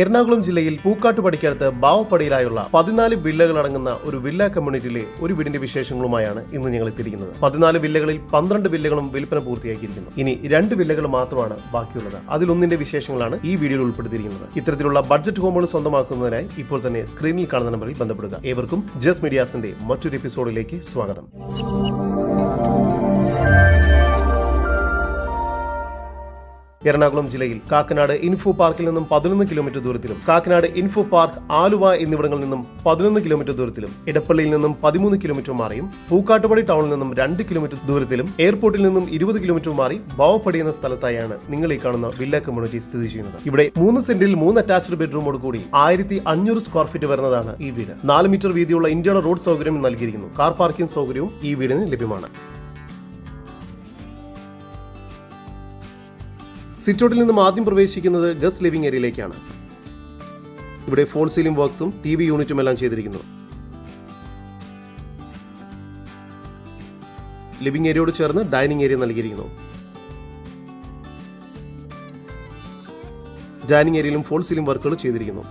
എറണാകുളം ജില്ലയിൽ പൂക്കാട്ടുപടിക്കടുത്ത് ബാവപ്പടിയിലായുള്ള പതിനാല് വില്ലകൾ അടങ്ങുന്ന ഒരു വില്ല കമ്മ്യൂണിറ്റിയിലെ ഒരു വീടിന്റെ വിശേഷങ്ങളുമായാണ് ഇന്ന് ഞങ്ങൾ എത്തിയിരിക്കുന്നത്. പതിനാല് വില്ലകളിൽ പന്ത്രണ്ട് വില്ലകളും വിൽപ്പന പൂർത്തിയാക്കിയിരിക്കുന്നു. ഇനി രണ്ട് വില്ലകൾ മാത്രമാണ് ബാക്കിയുള്ളത്. അതിലൊന്നിന്റെ വിശേഷങ്ങളാണ് ഈ വീഡിയോയിൽ ഉൾപ്പെടുത്തിയിരിക്കുന്നത്. ഇത്തരത്തിലുള്ള ബഡ്ജറ്റ് ഹോമുകൾ സ്വന്തമാക്കുന്നതിനായി ഇപ്പോൾ തന്നെ സ്ക്രീനിൽ കാണുന്ന നമ്പറിൽ ബന്ധപ്പെടുക. ഏവർക്കും ജസ് മീഡിയാസിന്റെ മറ്റൊരു എപ്പിസോഡിലേക്ക് സ്വാഗതം. എറണാകുളം ജില്ലയിൽ കാക്കനാട് ഇൻഫോ പാർക്കിൽ നിന്നും പതിനൊന്ന് കിലോമീറ്റർ ദൂരത്തിലും കാക്കനാട് ഇൻഫോ പാർക്ക് ആലുവ എന്നിവിടങ്ങളിൽ നിന്നും പതിനൊന്ന് കിലോമീറ്റർ ദൂരത്തിലും ഇടപ്പള്ളിയിൽ നിന്നും പതിമൂന്ന് കിലോമീറ്റർ മാറിയും പൂക്കാട്ടുപടി ടൗണിൽ നിന്നും രണ്ട് കിലോമീറ്റർ ദൂരത്തിലും എയർപോർട്ടിൽ നിന്നും ഇരുപത് കിലോമീറ്റർ മാറി ബാവപ്പടി എന്ന സ്ഥലത്തായാണ് നിങ്ങൾ ഈ കാണുന്ന വില്ല കമ്മ്യൂണിറ്റി സ്ഥിതി ചെയ്യുന്നത്. ഇവിടെ മൂന്ന് സെന്റിൽ മൂന്ന് അറ്റാച്ച്ഡ് ബെഡ്റൂമോട് കൂടി ആയിരത്തി അഞ്ഞൂറ് സ്ക്വയർ ഫീറ്റ് വരുന്നതാണ് ഈ വീട്. നാല് മീറ്റർ വീതിയുള്ള ഇന്ത്യയുടെ റോഡ് സൗകര്യം നൽകിയിരിക്കുന്നു. കാർ പാർക്കിംഗ് സൗകര്യവും ഈ വീടിന് ലഭ്യമാണ്. സിറ്റൗട്ടിൽ നിന്നും ആദ്യം പ്രവേശിക്കുന്നത് ഗസ്റ്റ് ലിവിംഗ് ഏരിയയിലേക്കാണ്. ഇവിടെ ഫോൾ സീലിംഗ് വർക്ക്സും ടി വി യൂണിറ്റും എല്ലാം ചെയ്തിരിക്കുന്നു. ലിവിംഗ് ഏരിയയോട് ചേർന്ന് ഡൈനിങ് ഏരിയ നൽകിയിരിക്കുന്നു. ഡൈനിങ് ഏരിയയിലും ഫോൾ സീലിംഗ് വർക്കുകൾ ചെയ്തിരിക്കുന്നു.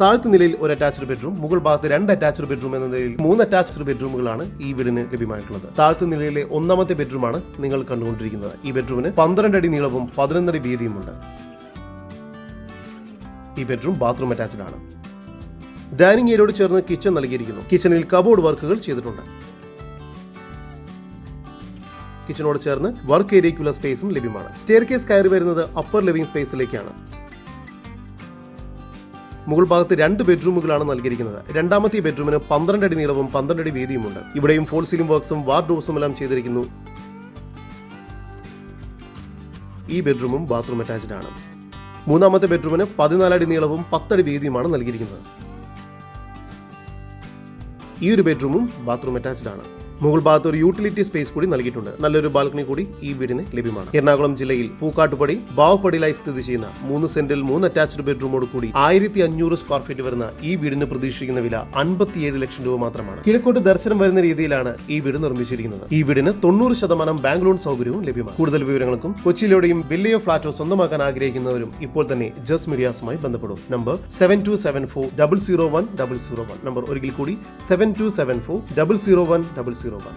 താഴത്തെ നിലയിൽ ഒരു അറ്റാച്ച്ഡ് ബെഡ്റൂം മുകൾ ഭാഗത്ത് രണ്ട് അറ്റാച്ച്ഡ് ബെഡ്റൂം എന്ന നിലയിൽ മൂന്ന് അറ്റാച്ച്ഡ് ബെഡ്റൂമുകളാണ് ഈ വീടിന് ലഭ്യമായിട്ടുള്ളത്. താഴത്തെ നിലയിലെ ഒന്നാമത്തെ ബെഡ്റൂമാണ് നിങ്ങൾ കണ്ടുകൊണ്ടിരിക്കുന്നത്. ഈ ബെഡ്റൂമിന് പന്ത്രണ്ട് അടി നീളവും പതിനൊന്നടി വീതിയുമുണ്ട്. ഈ ബെഡ്റൂം ബാത്റൂം അറ്റാച്ച്ഡ് ആണ്. ഡൈനിങ് ഏരിയയോട് ചേർന്ന് കിച്ചൺ നൽകിയിരിക്കുന്നു. കിച്ചണിൽ കബോർഡ് വർക്കുകൾ ചെയ്തിട്ടുണ്ട്. കിച്ചണോട് ചേർന്ന് വർക്ക് ഏരിയയ്ക്കുള്ള സ്പേസും ലഭ്യമാണ്. സ്റ്റെയർ കേസ് കയറി വരുന്നത് അപ്പർ ലിവിംഗ് സ്പേസിലേക്കാണ് മുകൾ ഭാഗത്ത് രണ്ട് ബെഡ്റൂമുകളാണ് നൽകിയിരിക്കുന്നത്. രണ്ടാമത്തെ ബെഡ്റൂമിന് പന്ത്രണ്ട് അടി നീളവും പന്ത്രണ്ട് അടി വീതിയുമുണ്ട്. ഇവിടെയും ഫോൾ സീലിംഗ് വർക്ക്സും വാർഡ്രോബ്സും എല്ലാം ചെയ്തിരിക്കുന്നു. ഈ ബെഡ്റൂമും ബാത്റൂം അറ്റാച്ച്ഡ് ആണ്. മൂന്നാമത്തെ ബെഡ്റൂമിന് പതിനാലടി നീളവും പത്തടി വീതിയുമാണ് നൽകിയിരിക്കുന്നത്. ഈ ഒരു ബെഡ്റൂമും ബാത്റൂം അറ്റാച്ച്ഡ് ആണ്. മുകൾ ഭാഗത്ത് ഒരു യൂട്ടിലിറ്റി സ്പേസ് കൂടി നൽകിയിട്ടുണ്ട്. നല്ലൊരു ബാൽക്കണി കൂടി ഈ വീടിന് ലഭ്യമാണ്. എറണാകുളം ജില്ലയിൽ പൂക്കാട്ടുപടി ബാവപ്പടിയിലായി സ്ഥിതി ചെയ്യുന്ന മൂന്ന് സെന്റിൽ മൂന്ന് അറ്റാച്ച്ഡ് ബെഡ്റൂമോട് കൂടി ആയിരത്തി അഞ്ഞൂറ് സ്ക്വയർ ഫീറ്റ് വരുന്ന ഈ വീടിന് പ്രതീക്ഷിക്കുന്ന വില അൻപത്തിയേഴ് ലക്ഷം രൂപ മാത്രമാണ്. കിഴക്കോട്ട് ദർശനം വരുന്ന രീതിയിലാണ് ഈ വീട് നിർമ്മിച്ചിരിക്കുന്നത്. ഈ വീടിന് തൊണ്ണൂറ് ശതമാനം ബാങ്ക് ലോൺ സൗകര്യവും ലഭ്യമാണ്. കൂടുതൽ വിവരങ്ങൾക്കും കൊച്ചിയിലൂടെയും വില്ലയോ ഫ്ളാറ്റോ സ്വന്തമാക്കാൻ ആഗ്രഹിക്കുന്നവരും ഇപ്പോൾ തന്നെ ജസ് മീഡിയാസുമായി ബന്ധപ്പെടും. Number seven two seven four double zero one double zero one number ഒരിക്കൽ കൂടി seven two seven four double zero one double zero one